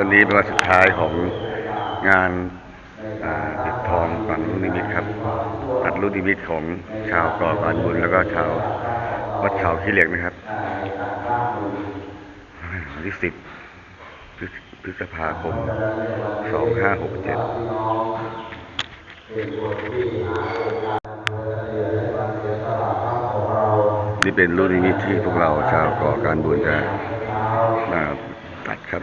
วันนี้เป็นวันสุดท้ายของงานปิดทองฝังลูกนิมิตครับตัดลูกนิมิตของชาวก่อการบุญแล้วก็ชาววัดเขาขี้เหล็กนะครับวันที่สิบพฤษภาคมสองห้าหกเจ็ดนี่เป็นลูกนิมิตที่พวกเราชาวก่อการบุญจะมาตัดครับ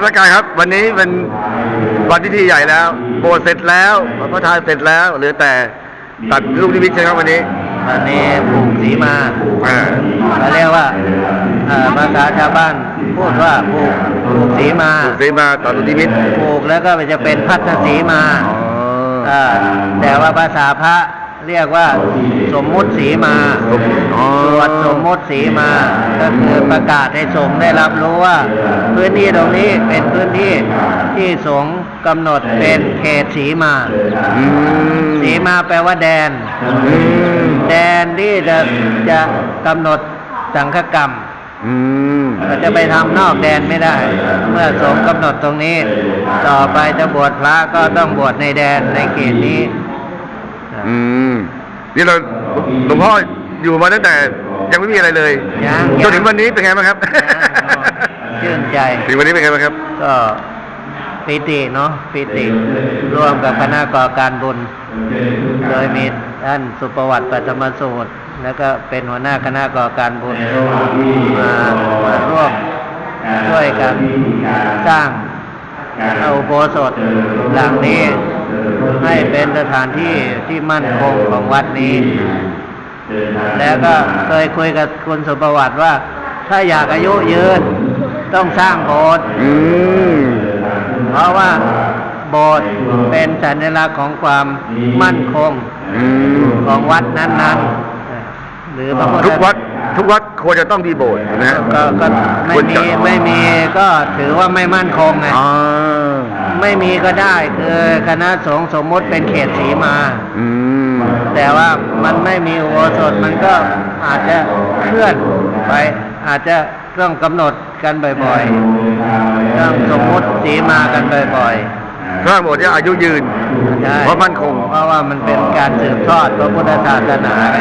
อ่านมัสการครับ วันนี้เป็นวันที่ที่ใหญ่แล้วโบสถ์เสร็จแล้วพระทานเสร็จแล้วเหลือแต่ตัดลูกนิมิตใช่ไหมครับวันนี้วันนี้ปลูกสีมาอ่าเขาเรียกว่าเอ่อภาษาชาวบ้านพูดว่าปลูกปลูกสีมาลูกนิมิตมาตัดลูกนิมิตปลูกแล้วก็จะเป็นพัฒสีมาอ๋อเอ่อแต่ว่าภาษาพระเรียกว่าสมมุติสีมา อ๋อ สวดส มุตสีมา ก็คือประกาศให้สงฆ์ได้รับรู้ว่า พื้นที่ตรงนี้เป็นพื้นที่ที่สงฆ์กำหนดเป็นเขตสีมา สีมาแปลว่าแดน แดนที่จะจะกำหนดสังฆกรรมก็จะไปทำนอกแดนไม่ได้ เมื่อสงฆ์กำหนดตรงนี้ ต่อไปจะบวชพระก็ต้องบวชในแดนในเขตนี้ อืม นี่เราหลวงพ่ออยู่มาตั้งแต่ ยังไม่มีอะไรเลยยังจนถึงวันนี้เป็นไงบ้างครับชื่นใจ ถึงวันนี้เป็นไงบ้างครับ ก็ปิติเนาะปิติร่วมกับคณะก่อการบุญ โดยมีท่านสุประวัติปัตมสูตร แล้วก็เป็นหัวหน้าคณะก่อการบุญมามาร่วมช่วยกันสร้างเอาอุโบสถหลังนี้ให้เป็นสถานที่ที่มั่นคงของวัดนี้ แล้วก็เคยคุยกับคุณสุประวัติว่า ถ้าอยากอายุยืนต้องสร้างโบสถ์อืมเพราะว่าโบสถ์เป็นสัญลักษณ์ของความมั่นคงอืมของวัดนั้นๆ หรือพระพุทธทุกวัดทุกวัดควรจะต้องมีโบสถ์นะฮะก็ก็ไม่ควรมีจะไม่มีก็ถือว่าไม่มั่นคงไงอ๋อไม่มีก็ได้คือคณะสงฆ์สมมติเป็นเขตสีมา อืม แต่ว่ามันไม่มีอุโบสถมันก็อาจจะเคลื่อนไป อาจจะต้องกำหนดกันบ่อยๆต้องสมมติสีมากันบ่อยๆสร้างโบสถ์ที่อายุยืนใช่เพราะมั่นคง เพราะว่ามันเป็นการสืบทอดพระพุทธศาสนาไง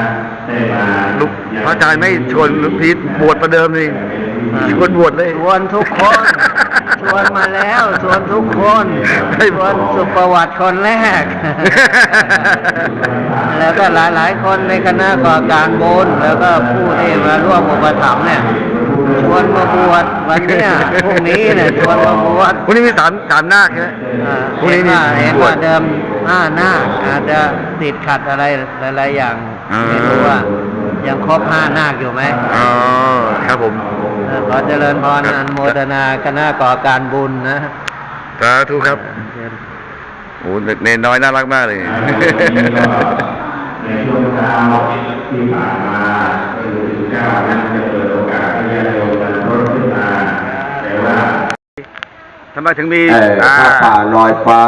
ลูกพระอาจารย์ไม่ชวนลูกพีทบวชประเดิมเลยชวนบวชเลยชวนทุกคน ชวนมาแล้วชวนทุกคนให้ชวนสุประวัติคนแรก แล้วก็หลายๆ คนในคณะก่อการบุญแล้วก็ผู้ที่มาร่วมอุปถัมภ์เนี่ยชวนมาบวชวันเนี้ยพรุ่งนี้เนี่ยชวนมาบวชวันนี้มีสามสามนาคใช่ไหมอ่าพรุ่งเห็นี้นมีว่าเห็นบวว่าชเดิมห้าหน้าคอาจจะติดขัดอะไรหลายๆอย่างอ่าไม่รู้ว่ายังครบห้านาคอยู่ไหมอ๋อครับผมเออ ขอเจริญพรครับอนุโมทนาคณะก่อการบุญนะสาธุครับโอ้เนนน้อยน่ารักมากเลยในช่วงเช้าที่ผ่านมาคือเจ้านั้นจะเปิดโอกาสให้ญาติโยมมันรถขึ้นมาแต่ว่าทำไมถึงมีเอ่ออ่าผ้าป่าลอยฟ้า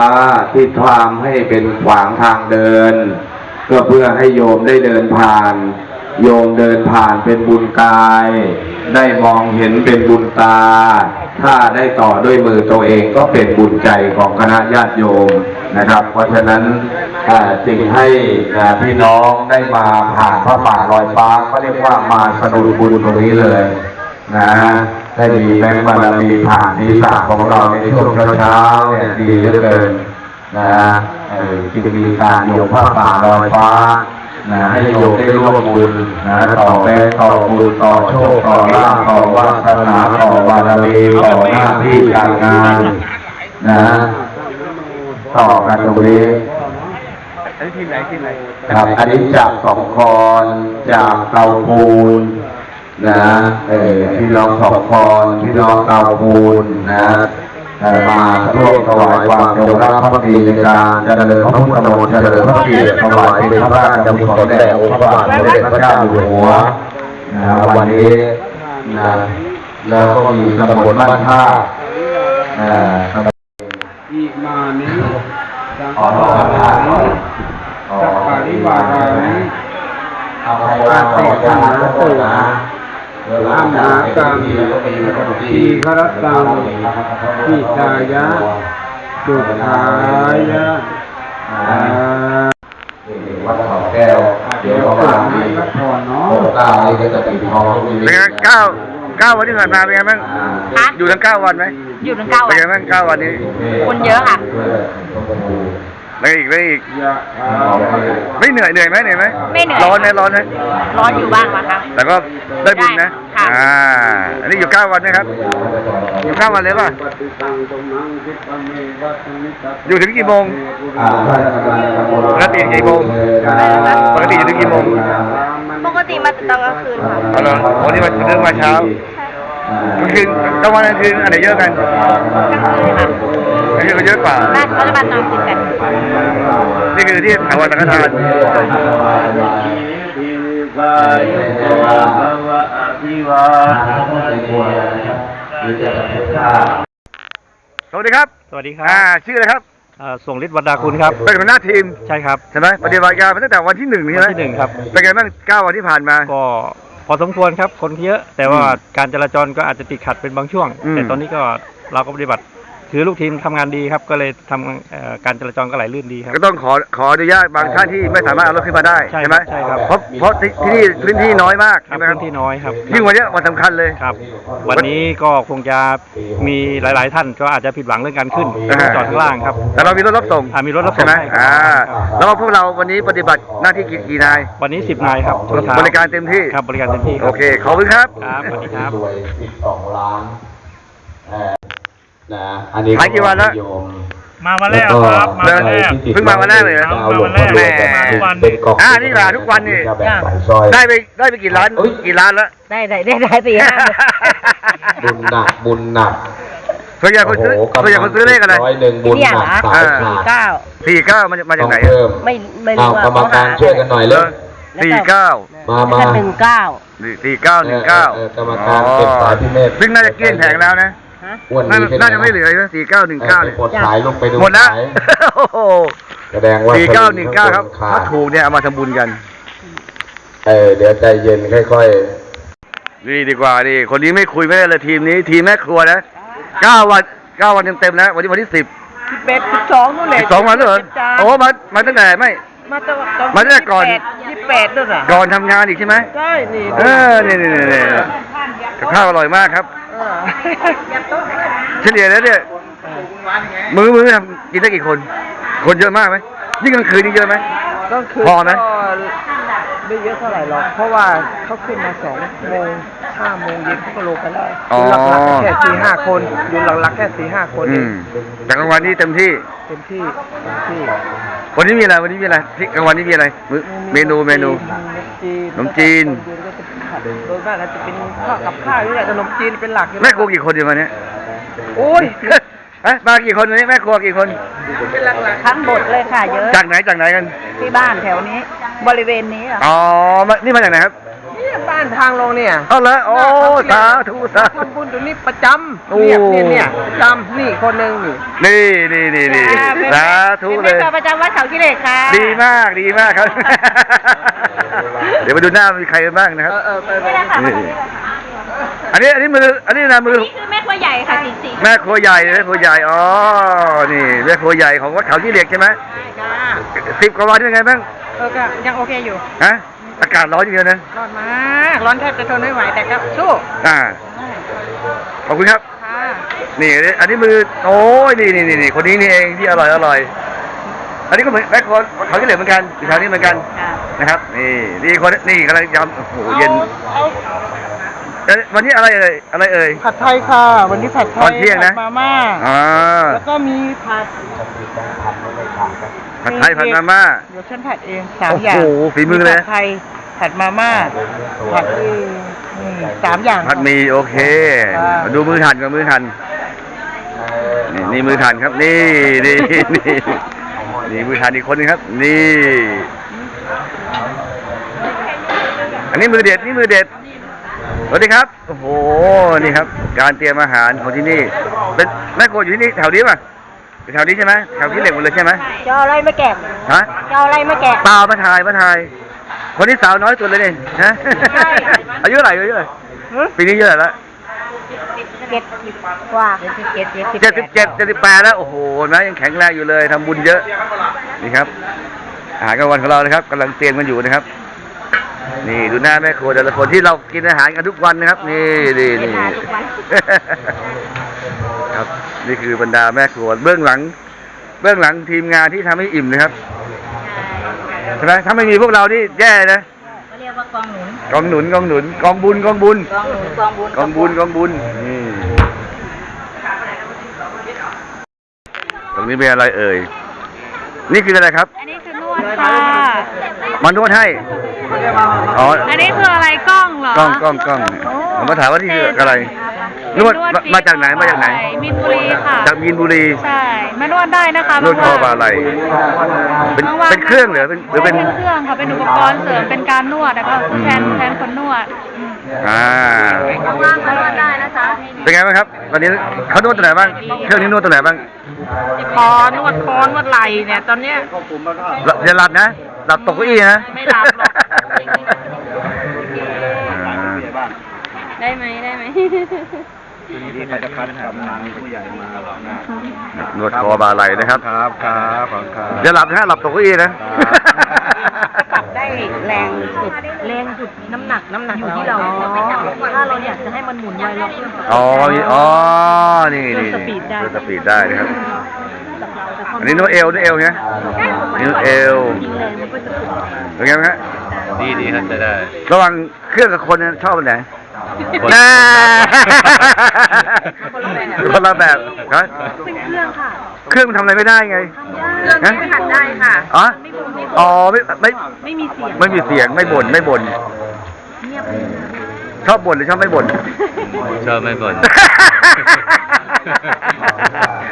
ที่ทำให้เป็นขวางทางเดิน ก็เพื่อให้โยมได้เดินผ่าน โยมเดินผ่านเป็นบุญกาย ได้มองเห็นเป็นบุญตา ถ้าได้ต่อด้วยมือตัวเองก็เป็นบุญใจของคณะญาติโยมนะครับ เพราะฉะนั้นจึงให้พี่น้องได้มาผ่านพระป่าลอยฟ้าก็เรียกว่ามาสนุนบุญตรงนี้เลยนะได้มีแบงค์บารมีผ่านศีรษะของเราในช่วงเช้าเนี่ยดีเหลือเกินนะจึงมีการโยกผ้าป่าลอยฟ้า นะให้โยมได้ร่วมบุญนะต่อแบงค์ต่อบุญต่อโชคต่อลาภต่อวาสนาต่อบารมีต่อหน้าที่การงานนะต่อกันตรงนี้อันทีมไหนทีมไหนครับอันนี้จากสองคอนจากเตาปูนนะเออพี่น้องสองพรพี่น้องเตาปูนนะ มาร่วมถวายความจงรักภักดีในการเจริญพระพุทธมนต์เจริญพระเกียรติถวายเป็นพระราชกุศลแด่องค์พระบาทสมเด็จพระเจ้าอยู่หัววันนี้นะแล้วก็มีตำบลบ้านท่าอ่าตำบลอิมานิสังขอฆขอาขอนิสัพพะริวารานิเอาไปวาต่อจากนั้นก็นะ อัมนากังทีครตังทิตายะสุขายะอ่าวัดเขาแก้ว เดี๋ยวเขาวางดีพักผ่อนเนาะโอ้ตานี่ก็จะติดทองมีเป็นไงเก้าเก้าวันที่ผ่านมาเป็นไงบ้างอยู่ทั้งเก้าวันไหมอยู่ถึงเก้าเป็นวันไงบ้างเก้าวันนี้คนเยอะค่ะ ไม่อีกไม่อีกยะถาไม่เหนื่อยเหนื่อยไหมเหนื่อยไหมไม่เหนื่อย ร้อนไหมร้อนไหมร้อนอยู่บ้างละครับแต่ก็ได้บุญนะค่ะ อ่า อันนี้อยู่เก้าวันไหมครับ อยู่เก้าวันเลยป่ะปฏิตังตุมังคิปะเมวัตมิตะอยู่ถึงกี่โมงอ่าท่านกำลังกำลังปกติกี่โมงปกติอยู่ถึงกี่โมงปกติมาตอนกลางคืนค่ะ เอาเหรอวันนี้มาเริ่มมาเช้ากลางคืนกลางวันกลางคืนอันไหนเยอะกัน กลางคืนค่ะ กลางคืนก็เยอะกว่า บ้านเขาจะมาตอนคืนกัน นี่คือที่ถาวรสังฆทาน สวัสดีครับ สวัสดีคอ่ารับชื่ออะไรครับเอ่อส่งฤทธิ์วรรดาคุณครับ เป็นหัวหน้าทีม ใช่ครับใช่ไหมปฏิบัติการมาตั้งแต่วันที่หนึ่งนี่ใช่ไหมวันที่หนึ่งครับ เป็นไงบ้างเก้าวันที่ผ่านมา ก็พอสมควรครับคนเยอะ แต่ว่าอืมการจราจรก็อาจจะติดขัดเป็นบางช่วง อืม แต่ตอนนี้ก็เราก็ปฏิบัติ คือลูกทีมทำงานดีครับ ก็เลยทำเอ่อการจราจรก็ไหลลื่นดีครับ ก็ต้องขอขออนุญาตบางท่านที่ไม่สามารถเอารถขึ้นมาได้ใช่ใช่ไหมใช่ครับ เพราะเพราะที่ที่นี่พื้นที่น้อยมากครับใช่ไหมครับพื้นที่น้อยครับ ยิ่งวันเนี้ยวันสำคัญเลย ครับ วันนี้ก็คงจะมีหลาย ๆ ท่านก็อาจจะผิดหวังเรื่องการขึ้นอ่า จอดข้างล่างครับ แต่เรามีรถรับส่งอ่ามีรถรับส่งใช่ไหมให้ครับอ่าครับ แล้วก็พวกเราวันนี้ปฏิบัติหน้าที่กี่กี่นาย วันนี้สิบนายครับชั่วเช้บริการเต็มที่ ครับบริการเต็มที่คโอรับ เคขอบคุณครับ ครับสวัสดีครับ รวยสิบสองล้านเอ่อ นะอันนี้ขายกี่วันแล้ว โยม มาวันแรกครับ มาวันแรก เพิ่งมาวันแรกเลยเหรอมาวันแรกแหม่มาทุกวันเป็นกล่องอ่านี่มาทุกวันนี่ จะแบ่งสายซอยได้ไปได้ไปกี่ล้านเอ้ยกี่ล้านแล้วได้ได้ได้ได้สี่ห้าบุญหนักบุญหนักส่วนใหญ่คนซื้อโโหส่วนใหญ่คนซื้อเลขอะไร ร้อยหนึ่งบุญเนี่ยหนักเหรอสายอ่าขาดเก้าสี่เก้ามาจากมาจากไหนต้องเพิ่มไม่ไม่เอารู้ว่กรรมการช่วยกันหน่อยเลยสี่เก้ามาแล้วมาก็หนึ่งเก้าสี่เก้าหนึ่งเก้าเออเออกรรมการเก็บสายพิเมธ ซึ่งน่าจะเกลี้ยงแผงแล้วนะฮะ อ้วนน่านี้เป็นน่าจะไม่เหลือเลยสี่เก้าหนึ่งเก้าเออเนี่ยไปกดสายลงไปดูหมดแล้ว สายโอ้โหแสดงว่าสี่เก้าหนึ่งเก้าครับขาถ้าดถูกเนี่ยเอามาทำบุญกัน เออเดี๋ยวใจเย็นค่อยนี่ดีกว่าดิคนนี้ไม่คุยไม่ได้เลยทีมนี้ ทีมแม่ครัวนะเก้าวันเก้าวันเต็มๆนะวันนี้วันที่สิบสิบเอ็ดสิบสองนู่นแหละสิบสองวันแล้วเหรอโอ้มามาตั้งแต่ไม่มาตั้งแต่มาตั้งแต่ก่อนยี่สิบแปดนู่นเหรอก่อนทำงานอีกใช่ไหมใช่นี่เออนี่นี่นี่นี่กับข้าวอร่อยมากครับ เออเฉลี่ยแล้วเนี่ยมื้อมื้อทำกินได้กี่คน คนเยอะมากไหมยิ่งกลางคืนนี่เยอะไหมก็คือพอไหมก็ไม่เยอะเท่าไหร่หรอก เพราะว่าเขาขึ้นมาสองโมงห้าโมงเย็นเขาก็ลงกันได้อ๋ออยู่หลักๆก็แค่สี่ห้าคนอยู่หลักๆแค่สี่ห้าคนอืเองมแต่กลางวันนี่เต็มที่เต็มที่เต็มที่ วันนี้มีอะไรวันนี้มีอะไรที่กลางวันนี้มีอะไรมื้อเมนูเมนูขนมจีนขนมจีน โดยมากแล้วจะเป็นข้าวกับข้าวนี่แหละขนมจีนเป็นหลักอยู่แม่ครัวกี่คนอยู่วันนี้โอ้ยฮะมากี่คนวันนี้แม่ครัวกี่คน เป็นหลักทั้งหมดเลยค่ะ เยอะจากไหนจากไหนกัน ที่บ้านแถวนี้ บริเวณนี้เหรออ๋อมานี่มาจากไหนครับๆนี่ บ้านทางลงเนี่ยเอาเลยโอ้สาธุสาธุทำบุญตรงนี้ประจโอ้ำเนี่ยเนี่ยเนี่ยประจำนี่คนหนึ่งนี่นี่นี่นี่นี่อ่าเป็นสาธุเป็นเลแม่ยครัวประจำวัดเขาขี้เหล็กค่ะ ดีมากดีมากครับ เดี๋ยวมาดูหน้ามีใครบ้างนะครับเออเออไปไปนี่แหละค่ะนี่อันนี้อันนี้มืออันนี้นะมือนี่คือแม่ครัวใหญ่ค่ะสีสีแม่ครัวใหญ่แม่ครัวใหญ่อ๋อนี่แม่ครัวใหญ่ของวัดเขาที่เหล็กใช่ไหมจ้าสิบกว่าวันเป็นไงบ้างเออก็ยังโอเคอยู่ฮะ อากาศร้อนอย่างเดียวนะ ร้อนมาก ร้อนแทบจะทนไม่ไหวแต่ก็สู้อ่า ขอบคุณครับ ค่ะนี่ อันนี้มือ โอ้ยนี่นี่นี่นี่คนนี้นี่เองที่อร่อยอร่อย อันนี้ก็เหมือนแม่ครัวเขาที่เหล็กเหมือนกันอยู่แถวนี้เหมือนกันค่ะนะครับ นี่นี่คนนี่กำลังยำโอ้โหเย็นเอาเอ้ยวันนี้อะไรเอ่ย อะไรเอ่ย ผัดไทยค่ะ วันนี้ผัดไทตอยนเที่ยงนะ ผัดมาม่า อ่า แล้วก็มีผัด ผัดไทยผัดมาม่าเดี๋ยวฉันผัดเองสามโอ้โหอย่างฝีมือเลย ผัดไทยผัดมาม่าผัดอืมสามอย่างผัดหมีโอเคอ่ามาดูมือทันกับมือทันนี่นี่มือทันครับนี่นี่นี่นี่มือทันอีกคนนึงครับ นี่ อันนี้มือเด็ดนี่มือเด็ดสวัสดีครับ โอ้โห นี่ครับ การเตรียมอาหารของที่นี่ เป็นแม่โกอยู่ที่นี่แถวนี้ป่ะ แถวนี้ใช่ไหมแถวที่เหล็กหมดเลยใช่ไหมจะเอาอะไรมาแกะฮะจะเอาอะไรมาแกะเปล่ามาถ่ายมาถ่าย คนนี้สาวน้อยสุดเลยนี่ฮะใช่อายุเท่าไหร่อายุเท่าไหร่ปีนี้อายุเท่าไหร่ละเจ็ดสิบกว่าเจ็ดสิบเจ็ดเจ็ดสิบเจ็ดเจ็ดสิบแปดแล้วโอ้โหนะยังแข็งแรงอยู่เลยทำบุญเยอะนี่ครับอาหารกลางวันของเรานะครับกำลังเตรียมกันอยู่นะครับ นี่ดูหน้าแม่ครัวแต่ละคนที่เรากินอาหารกันทุกวันนะครับ นี่นี่นี่ ครับ นี่คือบรรดาแม่ครัวเบื้องหลัง เบื้องหลังทีมงานที่ทำให้อิ่มนะครับใช่ไหมถ้าไม่มีพวกเรานี่แย่นะเขาเรียกว่ากองหนุนกองหนุนกองหนุนกองบุญกองบุญกองหนุนกองบุญกองบุญกองบุญนี่ตรงนี้เป็นอะไรเอ่ยนี่คืออะไรครับ อันนี้คือนวดค่ะมานวดให้อ๋ออันนี้คืออะไรกล้องเหรอกล้องกล้องกล้องผมมาถามว่านี่คืออะไร นวดมามาจากไหนมาจากไหนมีนบุรีค่ะ จากมีนบุรีใช่ มานวดได้นะคะนวดคอบาไหลเป็นบางวันเป็นเครื่องเหรอเป็นหรือเป็นเป็นเครื่องค่ะ เป็นอุปกรณ์เสริม เป็นการนวดนะคะแทนอืมแทนคนนวดอืมอ่า ว่างๆก็นวดได้นะคะ เป็นไงบ้างครับตอนนี้เขานวดตัวไหนบ้าง เครื่องนี้นวดตัวไหนบ้างคอนวดคอนวดไหล่เนี่ย ตอนเนี้ยอย่าหลับนะ หลับตกเก้าอี้นะไม่หลับหรอกอ่าได้ไหมได้ไหม นวดคอบาไหลนะครับ ครับครับขอบคุณครับอย่าหลับนะฮะหลับตกเก้าอี้นะ ปรับได้แรงสุดแรงสุดน้ำหนักน้ำหนักอยู่ที่เราถ้าเราอยากจะให้มันหมุนไวเราเพิ่มอ๋อมีอ๋อ นี่นี่เพิ่มสปีดได้สปีดได้นะครับ อันนี้นเอวนวดเอวเนี่ยนวดเอวยิงแรงมันก็จะสุดเป็นไงบ้างฮะดีดีครับจะได้ ระหว่างเครื่องกับคนเนี่ยชอบอันไหน นน่าคนละแบบฮะเป็นเครื่องค่ะ เครื่องมันทำอะไรไม่ได้ไง เครื่องนี้หัดได้ค่ะอ๋อ อ๋อไม่ไม่ไม่มีเสียง ไม่มีเสียงไม่บ่นไม่บ่นเงียบชอบบ่นหรือชอบไม่บ่น ชอบไม่บ่น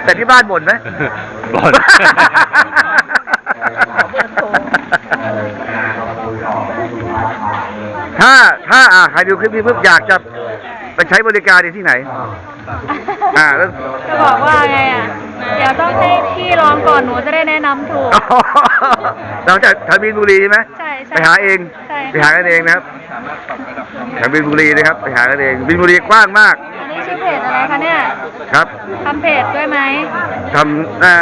แต่ที่บ้านบ่นไหมบ่น ถ้าถ้าอ่าใครดูคลิปนี้ปุ๊บอยากจะไปใช้บริการที่ไหน อ่าแล้ว จะบอกว่าไงอะ เดี๋ยวต้องให้พี่ลองก่อนหนูจะได้แนะนำถูก เราจะทบินบุรีใช่ไหมใช่ใช่ไปหาเองใช่ ไปหากันเองนะครับทบินบุรีนะครับ ไปหากันเองบินบุรีกว้างมากอันนี้ชื่อเพจอะไรคะเนี่ยครับทำเพจด้วยไหม ทำอ่า